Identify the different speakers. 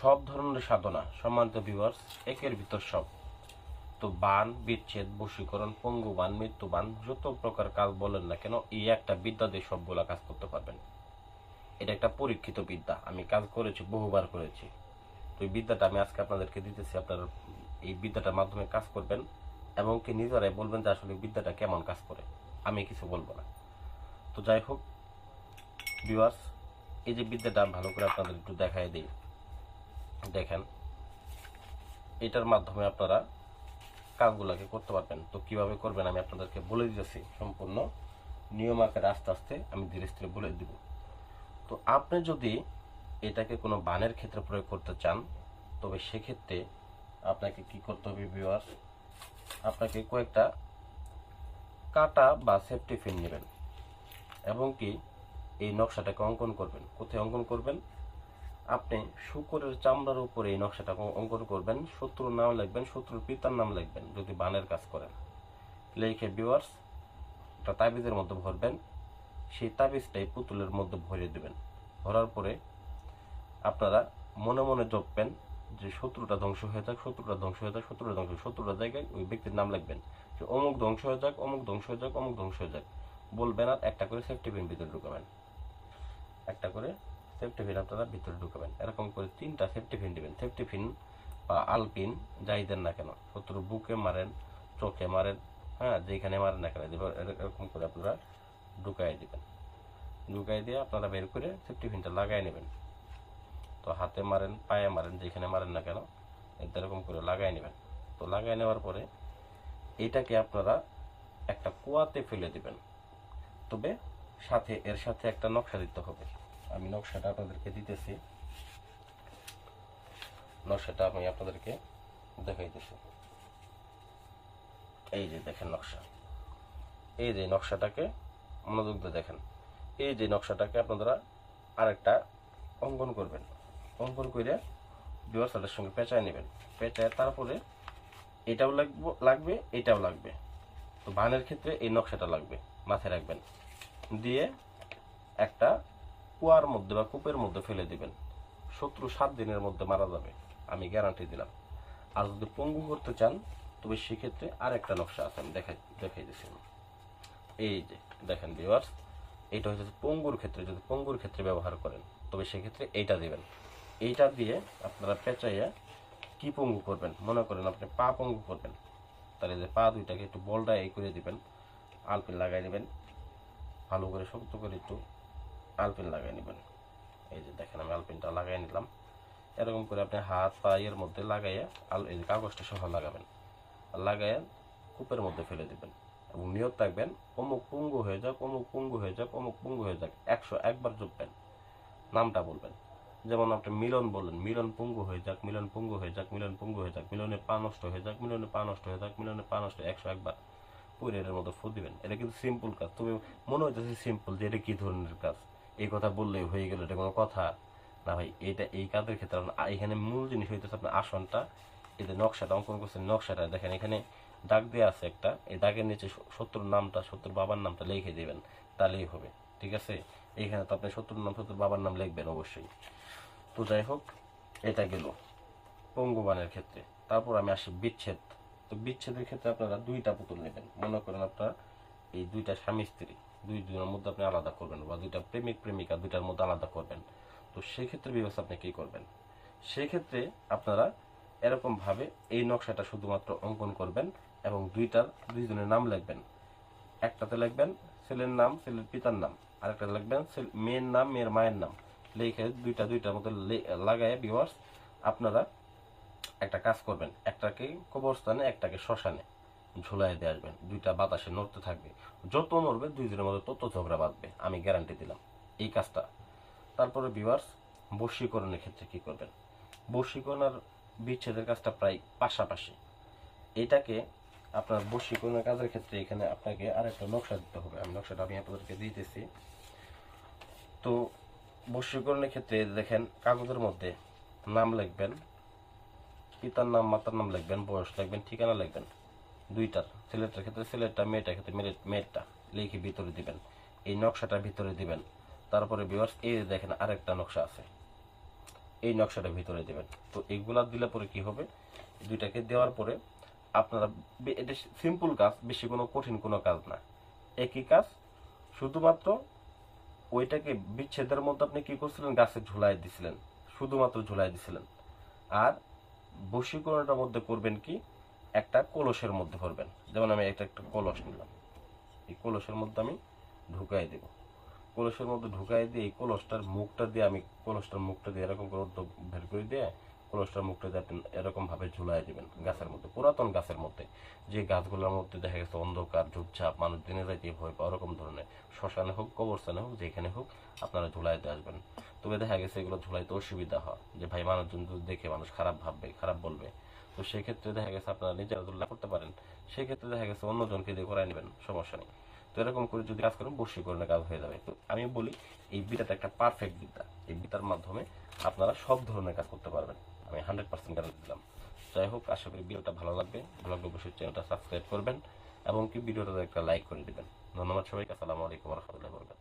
Speaker 1: সব ধরনের সাধনা সম্মানিত ভিউয়ার্স একের ভিতর সব। তো বান, বিচ্ছেদ, বশীকরণ, পঙ্গু বান মৃত্যুবান যত প্রকার কাজ বলেন না কেন, এই একটা বিদ্যা দিয়ে সবগুলা কাজ করতে পারবেন। এটা একটা পরীক্ষিত বিদ্যা। আমি কাজ করেছি, বহুবার করেছি। তো এই বিদ্যাটা আমি আজকে আপনাদেরকে দিতেছি, আপনারা এই বিদ্যাটার মাধ্যমে কাজ করবেন এবং কি নিজেরাই বলবেন যে আসলে বিদ্যাটা কেমন কাজ করে। আমি কিছু বলব না। তো যাই হোক ভিউয়ার্স এই যে বিদ্যাটা ভালো করে আপনাদের একটু দেখাই দিই। দেখেন, এটার মাধ্যমে আপনারা কাজগুলোকে করতে পারবেন। তো কীভাবে করবেন আমি আপনাদেরকে বলে দিতেছি, সম্পূর্ণ নিয়ম আকারে আস্তে আস্তে আমি ধীরে ধীরে বলে দিব। তো আপনি যদি এটাকে কোনো বানের ক্ষেত্রে প্রয়োগ করতে চান, তবে সেক্ষেত্রে আপনাকে কি করতে হবে ভিউয়ার্স আপনাকে কয়েকটা কাটা বা সেফটি ফিন নেবেন এবং কি এই নকশাটাকে অঙ্কন করবেন। কোথায় অঙ্কন করবেন? আপনি শুকরের চামড়ার উপরে এই নকশাটা অঙ্কন করবেন, শত্রুর নাম লিখবেন, শত্রুর পিতার নাম লিখবেন, যদি বানের কাজ করেন। লিখে ভিউয়ার্স একটা তাবিজের মধ্যে ভরবেন, সেই তাবিজটাই পুতুলের মধ্যে ভরে দেবেন। ভরার পরে আপনারা মনে মনে জপবেন যে শত্রুটা ধ্বংস হয়ে যাক, শত্রুটা ধ্বংস হয়ে যাক, শত্রুটা ধ্বংস শত্রুটা জায়গায় ওই ব্যক্তির নাম লিখবেন। যে অমুক ধ্বংস হয়ে যাক, অমুক ধ্বংস হয়ে যাক, অমুক ধ্বংস হয়ে যাক। বলবেন আর একটা করে সেফটি পিন ভিতরে ঢুকাবেন। একটা করে সেফটি পিন আপনারা ভিতরে ঢুকাবেন। এরকম করে তিনটা সেফটি পিন দিবেন। সেফটি পিন বা আলপিন যাই দেন না কেন শত্রুর বুকে মারেন, চোখে মারেন হ্যাঁ যেখানে মারেন না কেন এরকম করে আপনারা ঢুকাই দিবেন। ঢুকাই দিয়ে আপনারা বের করে সেফটি পিনটা লাগাই নেবেন। তো হাতে মারেন, পায়ে মারেন, যেখানে মারেন না কেন এরকম করে লাগাই নেবেন। তো লাগাই নেওয়ার পরে এটাকে আপনারা একটা কুয়াতে ফেলে দিবেন। তবে সাথে, এর সাথে একটা নকশা দিতে হবে। আমি নকশাটা আপনাদেরকে দিতেছি। নকশাটা আমি আপনাদেরকে দেখাইতেছি। এই যে দেখেন নকশা। এই যে নকশাটাকে মনোযোগ দিয়ে দেখেন। এই যে নকশাটাকে আপনারা আরেকটা অঙ্কন করবেন। অঙ্কন করে বিবাসালের সঙ্গে পেঁচায় নেবেন। পেঁচায় তারপরে এটাও লাগবে লাগবে, এটাও লাগবে। তো বানের ক্ষেত্রে এই নকশাটা লাগবে, মাথায় রাখবেন। দিয়ে একটা কুয়ার মধ্যে বা কূপের মধ্যে ফেলে দিবেন। শত্রু সাত দিনের মধ্যে মারা যাবে, আমি গ্যারান্টি দিলাম। আর যদি পঙ্গু করতে চান, তবে সেক্ষেত্রে আর একটা নকশা আছে, আমি দেখাই দেখাই দিচ্ছি এই যে, দেখেন ভিউয়ার্স এটা হচ্ছে পঙ্গুর ক্ষেত্রে, যদি পঙ্গুর ক্ষেত্রে ব্যবহার করেন, তবে সেক্ষেত্রে এইটা দিবেন। এইটা দিয়ে আপনারা পেঁচাইয়া কি পঙ্গু করবেন? মনে করেন আপনি পা পঙ্গু করবেন, তাহলে যে পা দুইটাকে একটু বলটা এই করে দিবেন, আলপিন লাগাই নেবেন ভালো করে শক্ত করে একটু আলপিন লাগাই নেবেন। এই যে দেখেন, আমি আলপিনটা লাগাই নিলাম। এরকম করে আপনি হাত, পায়ের মধ্যে লাগাইয়া আল এই যে কাগজটা সহ লাগাবেন। লাগাইয়া কূপের মধ্যে ফেলে দিবেন। এবং নিয়ত থাকবেন, অমুক পুঙ্গু হয়ে যাক, অমুক পুঙ্গু হয়ে যাক, অমুক পুঙ্গু হয়ে যাক, একশো একবার জপবেন। নামটা বলবেন। যেমন আপনি মিলন বললেন, মিলন পুঙ্গু হয়ে যাক, মিলন পুঙ্গু হয়ে যাক, মিলন পুঙ্গু হয়ে যাক, মিলনে পা নষ্ট হয়ে যাক, মিলনে পা নষ্ট হয়ে যাক, মিলনে পা নষ্ট একশো একবার পুরো এর মতো ফু দিবেন। এটা কিন্তু সিম্পল কাজ। তবে মনে হইতেছে সিম্পল যে এটা কি ধরনের কাজ? এই কথা বললেই হয়ে গেল, এটা কোনো কথা। না ভাই, এটা এই কাজের ক্ষেত্রে এখানে মূল জিনিস হইতেছে আপনার আসনটা, এই যে নকশাটা, অঙ্কন করছেন নকশাটা, দেখেন এখানে দাগ দেওয়া আছে একটা, এই দাগের নিচে শত্রুর নামটা শত্রুর বাবার নামটা লিখে দেবেন, তাহলেই হবে, ঠিক আছে? এইখানে তো আপনি শত্রুর নাম শত্রুর বাবার নাম লিখবেন অবশ্যই। তো যাই হোক, এটা গেল পঙ্গুবানের ক্ষেত্রে। তারপর আমি আসি বিচ্ছেদ। তো বিচ্ছেদের ক্ষেত্রে আপনারা দুইটা পুতুল নেবেন। মনে করেন আপনারা এই দুইটা স্বামী স্ত্রী, দুই দুজনের মধ্যে আপনি আলাদা করবেন বা দুইটা প্রেমিক প্রেমিকা দুইটার মধ্যে আলাদা করবেন। তো সেক্ষেত্রে ব্যবস্থা আপনি কী করবেন? সেক্ষেত্রে আপনারা এরকম ভাবে এই নকশাটা শুধুমাত্র অঙ্কন করবেন এবং দুইটার, দুইজনের নাম লিখবেন। একটাতে লিখবেন ছেলের নাম, ছেলের পিতার নাম আরেকটা লিখবেন মেয়ের নাম, মেয়ের মায়ের নাম। লিখে দুইটা, দুইটার মধ্যে লাগায় ভিউয়ার্স আপনারা একটা কাজ করবেন। একটাকে কবরস্থানে, একটাকে শ্মশানে। ঝুলাই দিয়ে আসবেন। দুইটা বাতাসে নড়তে থাকবে। যত নড়বে, দুইজনের মধ্যে তত ঝগড়া বাঁধবে, আমি গ্যারান্টি দিলাম। এই কাজটা। তারপরে ভিউয়ার্স বশীকরণের ক্ষেত্রে কি করবেন? বশীকরণ আর বিচ্ছেদের কাজটা প্রায় পাশাপাশি। এটাকে আপনার বশীকরণের কাজের ক্ষেত্রে এখানে আপনাকে আরেকটা নকশা দিতে হবে। আমি নকশাটা আমি আপনাদেরকে দিতেছি। তো বশীকরণের ক্ষেত্রে দেখেন, কাগজের মধ্যে নাম লিখবেন, পিতার নাম, মাতার নাম লিখবেন, বয়স লিখবেন, ঠিকানা লিখবেন। দুইটার ছেলেটার ক্ষেত্রে ছেলেটা মেয়েটার ক্ষেত্রে মেয়ে- মেয়েরটা লিখে ভিতরে দিবেন। এই নকশাটা ভিতরে দিবেন। তারপরে বিভার্স এই দেখেন আরেকটা নকশা আছে। এই নকশাটা ভিতরে দেবেন। তো এইগুলা দিলে পরে কি হবে? দুইটাকে দেওয়ার পরে আপনারা এটা সিম্পল কাজ, বেশি কোনো কঠিন কোনো কাজ না। একই কাজ, শুধুমাত্র ওইটাকে বিচ্ছেদের মধ্যে আপনি কি করছিলেন? গাছে ঝুলাই দিছিলেন। শুধুমাত্র ঝুলাই দিছিলেন। আর বশীকরণটার মধ্যে করবেন কি? একটা কলসের মধ্যে করবেন যেমন আমি একটা একটা কলস নিলাম। এই কলসের মধ্যে আমি ঢুকাই দেব। কলসের মধ্যে ঢুকাই দিয়ে এই কলসটার মুখটা দিয়ে আমি কলসটার মুখটা দিয়ে এরকম করে বের করে দিয়ে কলসটার মুখটা দিয়ে আপনি এরকম ভাবে ঝুলাই দিবেন গাছের মধ্যে, পুরাতন গাছের মধ্যে। যে গাছগুলোর মধ্যে দেখা গেছে অন্ধকার, ঝুপঝাপ, মানুষ দিনে যাইতে ভয় পায়, ওরকম ধরনের। শ্মশানে হোক, কবরস্থানে হোক, যেখানে হোক, আপনারা ঝুলাইতে আসবেন। তবে দেখা গেছে এগুলো ঝুলাইতে অসুবিধা হয়। যে ভাই মানুষজন দেখে, মানুষ খারাপ ভাববে, খারাপ বলবে তো সেক্ষেত্রে দেখা গেছে আপনারা নিজেরা দুল্লা করতে পারেন। সেক্ষেত্রে দেখা গেছে অন্যজনকে দিয়ে করাই নেবেন, সমস্যা নেই। তো এরকম করে যদি কাজ করেন বশীকরণের কাজ হয়ে যাবে। তো আমি বলি, এই বিদ্যাটা একটা পারফেক্ট বিদ্যা এই বিদ্যার মাধ্যমে আপনারা সব ধরনের কাজ করতে পারবেন। আমি হান্ড্রেড পার্সেন্ট গ্যারান্টি দিলাম। যাই হোক, আশা করি ভিডিওটা ভালো লাগবে। ভালো লাগলে অবশ্যই চ্যানেলটা সাবস্ক্রাইব করবেন এবং কি ভিডিওটা একটা লাইক করে দিবেন। ধন্যবাদ সবাইকে। আসসালামু আলাইকুম রহমতুল্লাহ বরকাত